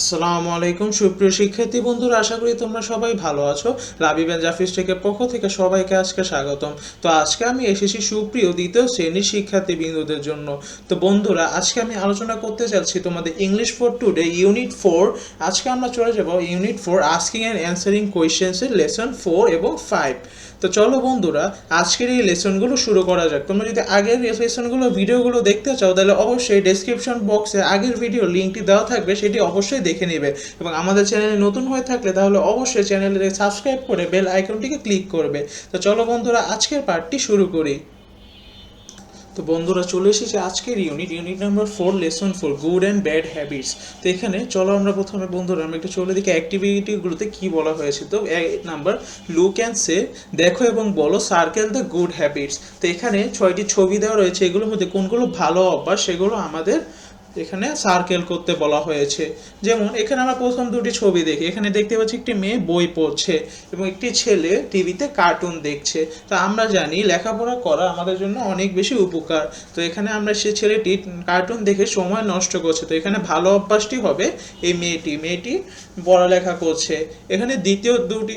আসসালামু আলাইকুম, সুপ্রিয় শিক্ষার্থী বন্ধুরা, আশা করি তোমরা সবাই ভালো আছো। রাবি ব্যান জাফিস টেকের পক্ষ থেকে সবাইকে আজকে স্বাগতম। তো আজকে আমি এসেছি সুপ্রিয় দ্বিতীয় শ্রেণির শিক্ষার্থী বিন্দুদের জন্য। তো বন্ধুরা, আজকে আমি আলোচনা করতে চাচ্ছি তোমাদের English for today unit four আজকে আমরা চলে যাব unit four asking and answering কোয়েশ্চেন্সের lesson four এবং ফাইভ তো চলো বন্ধুরা, আজকের এই লেসনগুলো শুরু করা যাক। তোমরা যদি আগের লেসনগুলো ভিডিওগুলো দেখতে চাও, তাহলে অবশ্যই ডেসক্রিপশন বক্সে আগের ভিডিও লিঙ্কটি দেওয়া থাকবে, সেটি অবশ্যই দেখে নেবে। এবং আমাদের চ্যানেলে নতুন হয়ে থাকলে, তাহলে অবশ্যই চ্যানেলে সাবস্ক্রাইব করে বেল আইকনটিকে ক্লিক করবে। তো চলো বন্ধুরা, আজকের পার্টটি শুরু করি। তো বন্ধুরা চলে এসেছে আজকের unit unit number four lesson four good and bad habits তো এখানে চলো আমরা প্রথমে বন্ধুরা আমরা একটু চলে দেখি অ্যাক্টিভিটিগুলোতে কি বলা হয়েছে। তো এক নাম্বার লুক অ্যান্ড সে দেখো এবং বলো সার্কেল দ্য গুড হ্যাবিটস তো এখানে ছয়টি ছবি দেওয়া রয়েছে। এগুলোর মধ্যে কোনগুলো ভালো অভ্যাস, সেগুলো আমাদের এখানে সার্কেল করতে বলা হয়েছে। যেমন, এখানে আমরা প্রথম দুটি ছবি দেখি। এখানে দেখতে পাচ্ছি একটি মেয়ে বই পড়ছে এবং একটি ছেলে টিভিতে কার্টুন দেখছে। তো আমরা জানি লেখাপড়া করা আমাদের জন্য অনেক বেশি উপকার। তো এখানে আমরা সে ছেলেটি কার্টুন দেখে সময় নষ্ট করছে। তো এখানে ভালো অভ্যাসটি হবে এই মেয়েটি। মেয়েটি পড়ালেখা করছে। এখানে দ্বিতীয় দুটি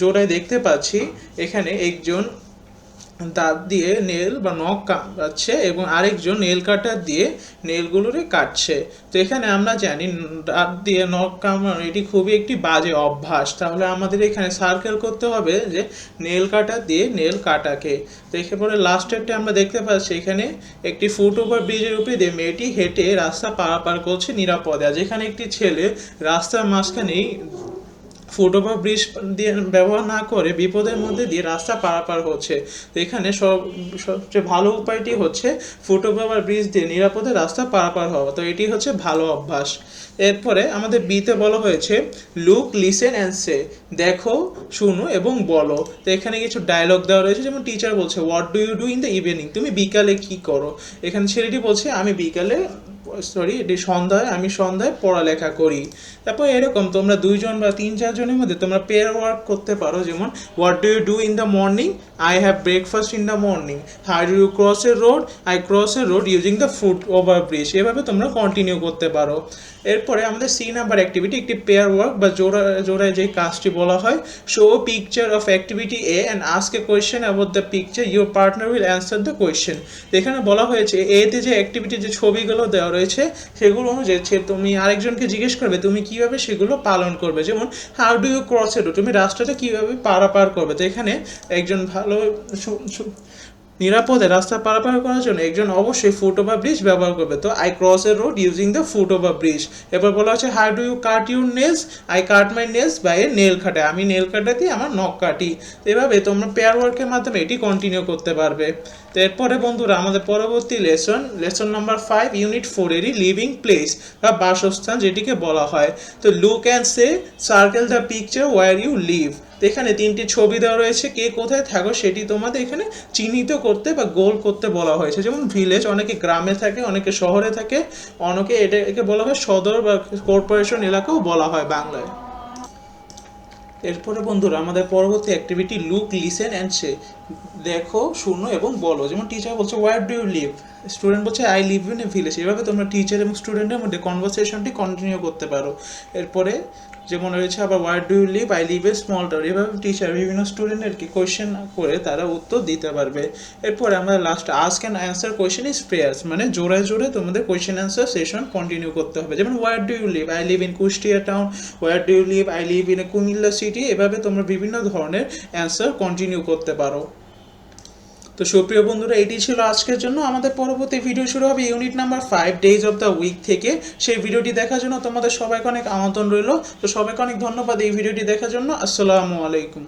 জোড়ায় দেখতে পাচ্ছি। এখানে একজন দাঁত দিয়ে নেল বা নখ কামড়াচ্ছে এবং আরেকজন নেল কাটার দিয়ে নেলগুলোরে কাটছে। তো এখানে আমরা জানি দাঁত দিয়ে নখ কামড়ানো এটি খুবই একটি বাজে অভ্যাস। তাহলে আমাদের এখানে সার্কেল করতে হবে যে নেল কাটার দিয়ে নেল কাটাকে। তো এরপরে লাস্টেরটা আমরা দেখতে পাচ্ছি, এখানে একটি ফুট ওভার ব্রিজের উপরে দিয়ে মেয়েটি হেঁটে রাস্তা পারাপার করছে নিরাপদে। যেখানে একটি ছেলে রাস্তার মাঝখানেই ফুট ওভার ব্রিজ দিয়ে ব্যবহার না করে বিপদের মধ্যে দিয়ে রাস্তা পারাপার হচ্ছে। তো এখানে সব, সবচেয়ে ভালো উপায়টি হচ্ছে ফুট ওভার ব্রিজ দিয়ে নিরাপদে রাস্তা পারাপার হওয়া। তো এটি হচ্ছে ভালো অভ্যাস। এরপরে আমাদের বিতে বলা হয়েছে লুক লিসেন অ্যান্ড সে দেখো, শুনো এবং বলো। তো এখানে কিছু ডায়লগ দেওয়া রয়েছে, যেমন টিচার বলছে what do you do in the evening তুমি বিকালে কি করো? এখানে ছেলেটি বলছে, আমি বিকালে সরি এটি সন্ধ্যায়, আমি সন্ধ্যায় পড়ালেখা করি। তারপর এরকম, তোমরা দুইজন বা তিন চারজনের মধ্যে তোমরা পেয়ার ওয়ার্ক করতে পারো। যেমন what do you do in the morning I have breakfast in the morning how do you cross a road I cross a road using the foot over bridge এভাবে তোমরা কন্টিনিউ করতে পারো। এরপরে আমাদের C number activity একটি pair work বা জোড়া, জোড়ায় যে কাজটি বলা হয় show picture of activity A and ask a question about the picture your partner will answer the question এখানে বলা হয়েছে এতে যে অ্যাক্টিভিটি যে ছবিগুলো দেওয়া রয়েছে, সেগুলো অনুযায়ী তুমি আরেকজনকে জিজ্ঞেস করবে তুমি কীভাবে সেগুলো পালন করবে। যেমন how do you cross a road তুমি রাস্তাটা কীভাবে পারাপার করবে? তো এখানে একজন ভালো নিরাপদে রাস্তা পারাপার করার জন্য একজন অবশ্যই ফুট ওভার ব্রিজ ব্যবহার করবে। তো I cross a road using the foot over bridge. এবার বলা হচ্ছে how do you cut your nails I cut my nails by a nail cutter আমি নেল কাটা দিয়ে আমার নখ কাটি। তো এভাবে তোমরা পেয়ার ওয়ার্কের মাধ্যমে এটি কন্টিনিউ করতে পারবে। তো এরপরে বন্ধুরা, আমাদের পরবর্তী lesson lesson number five unit ফোরেরই living place বা বাসস্থান যেটিকে বলা হয়। তো look and say circle the picture where you live এখানে তিনটি ছবি দেওয়া রয়েছে, কে কোথায় থাকো সেটি তোমাদের এখানে চিহ্নিত করতে বা গোল করতে বলা হয়েছে। যেমন ভিলেজ অনেকে গ্রামে থাকে, অনেকে শহরে থাকে, অনেকে এটা একে বলা হয় সদর বা কর্পোরেশন এলাকাও বলা হয় বাংলায়। এরপরে বন্ধুরা, আমাদের পরবর্তী activity look listen and say দেখো, শুনো এবং বলো। যেমন টিচার বলছে where do you live student বলছে I live in a village এভাবে তোমরা টিচার এবং স্টুডেন্টের মধ্যে কনভারসেশনটি কন্টিনিউ করতে পারো। এরপরে যেমন রয়েছে আবার where do you live I live a small town এভাবে টিচার বিভিন্ন স্টুডেন্টেরকে কোয়েশ্চেন করে তারা উত্তর দিতে পারবে। এরপরে আমরা last ask and answer question is pairs মানে জোড়ায় জোরে তোমাদের কোয়েশ্চেন অ্যান্সার সেশন কন্টিনিউ করতে হবে। যেমন where do you live I live in Kushtia town where do you live I live in a Comilla city এভাবে তোমরা বিভিন্ন ধরনের অ্যান্সার কন্টিনিউ করতে পারো। তো সুপ্রিয় বন্ধুরা, এটি ছিল আজকের জন্য। আমাদের পরবর্তী ভিডিও শুরু হবে unit number five days of the week থেকে। সেই ভিডিওটি দেখার জন্য তোমাদের সবাইকে অনেক আমন্ত্রণ রইল। তো সবাইকে অনেক ধন্যবাদ এই ভিডিওটি দেখার জন্য। আসসালামু আলাইকুম।